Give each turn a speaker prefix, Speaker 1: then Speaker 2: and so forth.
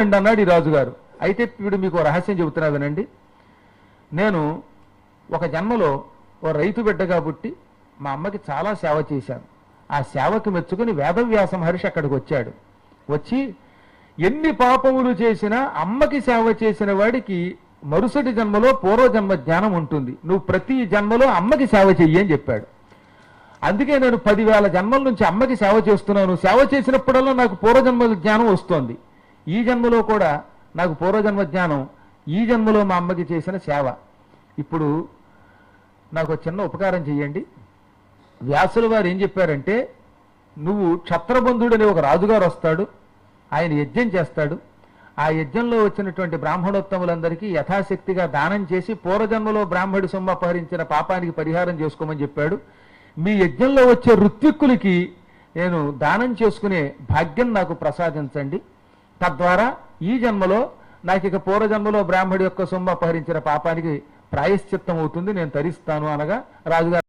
Speaker 1: అండి అన్నాడు ఈ రాజుగారు. అయితే ఇప్పుడు మీకు రహస్యం చెబుతున్నా వినండి. నేను ఒక జన్మలో ఓ రైతు బిడ్డగా పుట్టి మా అమ్మకి చాలా సేవ చేశాను. ఆ సేవకి మెచ్చుకుని వేదవ్యాస మహర్షి అక్కడికి వచ్చాడు. వచ్చి ఎన్ని పాపములు చేసినా అమ్మకి సేవ చేసిన వాడికి మరుసటి జన్మలో పూర్వజన్మ జ్ఞానం ఉంటుంది. నువ్వు ప్రతి జన్మలో అమ్మకి సేవ చెయ్యి అని చెప్పాడు. అందుకే నేను పదివేల జన్మల నుంచి అమ్మకి సేవ చేస్తున్నాను. సేవ చేసినప్పుడల్లా నాకు పూర్వజన్మ జ్ఞానం వస్తోంది. ఈ జన్మలో కూడా నాకు పూర్వజన్మ జ్ఞానం ఈ జన్మలో మా అమ్మకి చేసిన సేవ. ఇప్పుడు నాకు చిన్న ఉపకారం చెయ్యండి. వ్యాసుల వారు ఏం చెప్పారంటే నువ్వు క్షత్రబంధుడు అనే ఒక రాజుగారు వస్తాడు ఆయన యజ్ఞం చేస్తాడు. ఆ యజ్ఞంలో వచ్చినటువంటి బ్రాహ్మణోత్తములందరికీ యథాశక్తిగా దానం చేసి పూర్వజన్మలో బ్రాహ్మడి సొమ్ము అపహరించిన పాపానికి పరిహారం చేసుకోమని చెప్పాడు. మీ యజ్ఞంలో వచ్చే ఋత్విక్కులకి నేను దానం చేసుకునే భాగ్యం నాకు ప్రసాదించండి. తద్వారా ఈ జన్మలో నాకు ఇక పూర్వజన్మలో బ్రాహ్మడి యొక్క సొమ్ము అపహరించిన పాపానికి ప్రాయశ్చిత్తం అవుతుంది నేను తరిస్తాను అనగా రాజుగారు